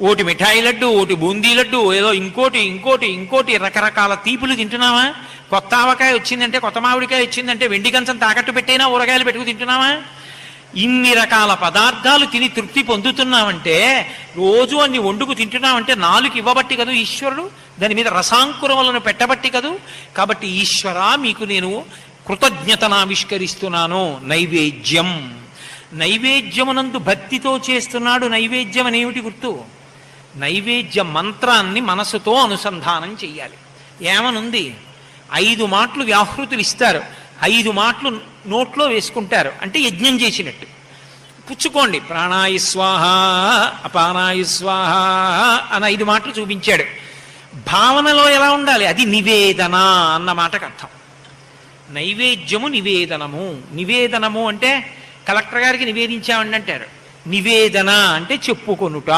ఓటి మిఠాయి లడ్డు ఓటి బూందీ లడ్డు ఏదో ఇంకోటి ఇంకోటి ఇంకోటి రకరకాల తీపులు తింటున్నావా? కొత్త ఆవకాయ వచ్చిందంటే కొత్త మామిడికాయ వచ్చిందంటే వెండి కంచం తాకట్టు పెట్టైనా ఊరగాయలు పెట్టుకు తింటున్నావా? ఇన్ని రకాల పదార్థాలు తిని తృప్తి పొందుతున్నావంటే రోజు అన్ని వండుకు తింటున్నావంటే నాలుగు ఇవ్వబట్టి కదూ ఈశ్వరుడు? దాని మీద రసాంకురములను పెట్టబట్టి కదూ? కాబట్టి ఈశ్వర మీకు నేను కృతజ్ఞతనావిష్కరిస్తున్నాను. నైవేద్యం. నైవేద్యమునందు భక్తితో చేస్తున్నాడు నైవేద్యం అనేమిటి గుర్తు? నైవేద్య మంత్రాన్ని మనసుతో అనుసంధానం చెయ్యాలి. ఏమనుంది? ఐదు మాటలు వ్యాహృతులు ఇస్తారు. ఐదు మాటలు నోట్లో వేసుకుంటారు. అంటే యజ్ఞం చేసినట్టు. పుచ్చుకోండి. ప్రాణాయ స్వాహ అపానాయ స్వాహ అని ఐదు మాటలు చూపించాడు. భావనలో ఎలా ఉండాలి? అది నివేదన అన్న మాటకు అర్థం. నైవేద్యము నివేదనము. నివేదనము అంటే కలెక్టర్ గారికి నివేదించామండి అంటారు. నివేదన అంటే చెప్పుకొనుట.